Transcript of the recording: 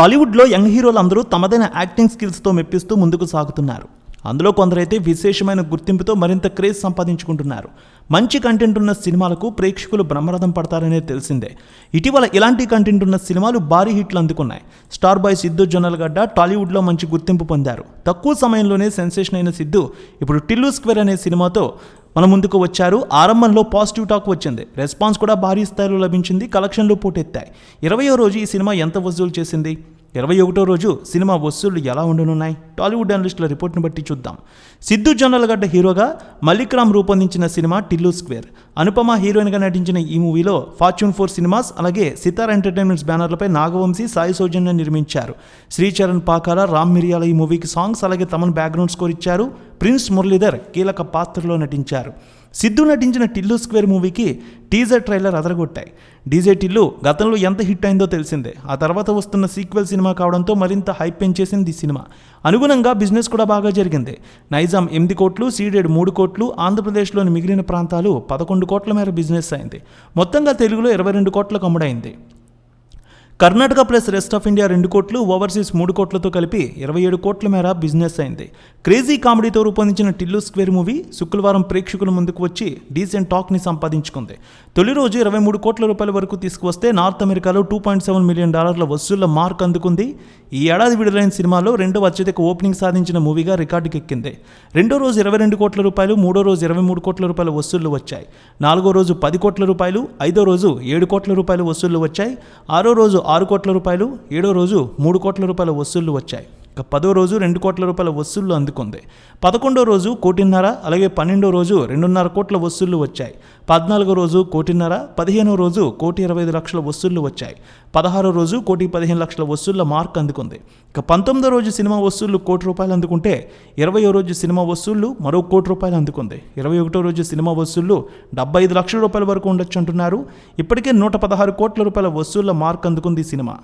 టాలీవుడ్లో యంగ్ హీరోలు అందరూ తమదైన యాక్టింగ్ స్కిల్స్తో మెప్పిస్తూ ముందుకు సాగుతున్నారు. అందులో కొందరైతే విశేషమైన గుర్తింపుతో మరింత క్రేజ్ సంపాదించుకుంటున్నారు. మంచి కంటెంట్ ఉన్న సినిమాలకు ప్రేక్షకులు బ్రహ్మరథం పడతారనే తెలిసిందే. ఇటీవల ఇలాంటి కంటెంట్ ఉన్న సినిమాలు భారీ హిట్లు అందుకున్నాయి. స్టార్ బాయ్ సిద్ధు జొన్నలగడ్డ టాలీవుడ్లో మంచి గుర్తింపు పొందారు. తక్కువ సమయంలోనే సెన్సేషన్ అయిన సిద్ధు ఇప్పుడు టిల్లు స్క్వేర్ అనే సినిమాతో మన ముందుకు వచ్చారు. ఆరంభంలో పాజిటివ్ టాక్ వచ్చింది. రెస్పాన్స్ కూడా భారీ స్థాయిలో లభించింది. కలెక్షన్లు పోటెత్తాయి. ఇరవయో రోజు ఈ సినిమా ఎంత వసూలు చేసింది? ఇరవై ఒకటో రోజు సినిమా వసూళ్ళు ఎలా ఉండనున్నాయి? టాలీవుడ్ అనలిస్టుల రిపోర్ట్ను బట్టి చూద్దాం. సిద్ధు జొన్నలగడ్డ హీరోగా మల్లిక్ రామ్ రూపొందించిన సినిమా టిల్లు స్క్వేర్. అనుపమ హీరోయిన్గా నటించిన ఈ మూవీలో ఫార్చ్యూన్ ఫోర్ సినిమాస్ అలాగే సితార్ ఎంటర్టైన్మెంట్స్ బ్యానర్లపై నాగవంశీ సాయి సౌజన్య నిర్మించారు. శ్రీచరణ్ పాకాల రామ్ మిరియాల ఈ మూవీకి సాంగ్స్ అలాగే తమను బ్యాక్గ్రౌండ్ స్కోర్ ఇచ్చారు. ప్రిన్స్ మురళీధర్ కీలక పాత్రలో నటించారు. సిద్ధు నటించిన టిల్లు స్క్వేర్ మూవీకి టీజర్ ట్రైలర్ అదరగొట్టాయి. డీజే టిల్లు గతంలో ఎంత హిట్ అయిందో తెలిసిందే. ఆ తర్వాత వస్తున్న సీక్వెల్ సినిమా కావడంతో మరింత హైప్ పెంచేసింది ఈ సినిమా. అనుగుణంగా బిజినెస్ కూడా బాగా జరిగింది. నైజాం ఎనిమిది కోట్లు సీడెడ్ మూడు కోట్లు ఆంధ్రప్రదేశ్లోని మిగిలిన ప్రాంతాలు పదకొండు కోట్ల మేర బిజినెస్ అయింది. మొత్తంగా తెలుగులో ఇరవై రెండు కోట్లకు అమ్ముడైంది. Karnataka plus rest of India రెండు కోట్లు ఓవర్సీస్ మూడు కోట్లతో కలిపి ఇరవై ఏడు కోట్ల మేర బిజినెస్ అయింది. క్రేజీ కామెడీతో రూపొందించిన టిల్లు స్క్వేర్ మూవీ శుక్రవారం ప్రేక్షకుల ముందుకు వచ్చి డీసెంట్ టాక్ని సంపాదించుకుంది. తొలి రోజు ఇరవై మూడు కోట్ల రూపాయల వరకు తీసుకువస్తే నార్త్ అమెరికాలో టూ పాయింట్ సెవెన్ మిలియన్ డాలర్ల వసూళ్ళ మార్క్ అందుకుంది. ఈ ఏడాది విడుదలైన సినిమాలో రెండవ అత్యధిక ఓపెనింగ్ సాధించిన మూవీగా రికార్డుకి ఎక్కింది రెండో రోజు ఇరవై రెండు కోట్ల రూపాయలు మూడో రోజు ఇరవై మూడు కోట్ల రూపాయల వసూళ్ళు వచ్చాయి. నాలుగో రోజు పది కోట్ల రూపాయలు ఐదో రోజు ఏడు కోట్ల రూపాయల వసూళ్ళు వచ్చాయి. ఆరో రోజు ఆరు కోట్ల రూపాయలు ఏడో రోజు మూడు కోట్ల రూపాయల వసూళ్ళు వచ్చాయి. ఇక పదో రోజు రెండు కోట్ల రూపాయల వసూళ్ళు అందుకుంది. పదకొండో రోజు కోటిన్నర అలాగే పన్నెండో రోజు రెండున్నర కోట్ల వసూళ్ళు వచ్చాయి. పద్నాలుగో రోజు కోటిన్నర పదిహేనో రోజు కోటి ఇరవై ఐదు లక్షల వసూళ్ళు వచ్చాయి. పదహారో రోజు కోటి పదిహేను లక్షల వసూళ్ళ మార్క్ అందుకుంది. ఇక పంతొమ్మిదో రోజు సినిమా వసూళ్ళు కోటి రూపాయలు అందుకుంటే ఇరవయో రోజు సినిమా వసూళ్ళు మరో కోటి రూపాయలు అందుకుంది. ఇరవై ఒకటో రోజు సినిమా వసూళ్ళు డెబ్బై ఐదు లక్షల రూపాయల వరకు ఉండొచ్చు అంటున్నారు. ఇప్పటికే నూట పదహారు కోట్ల రూపాయల వసూళ్ళ మార్క్ అందుకుంది ఈ సినిమా.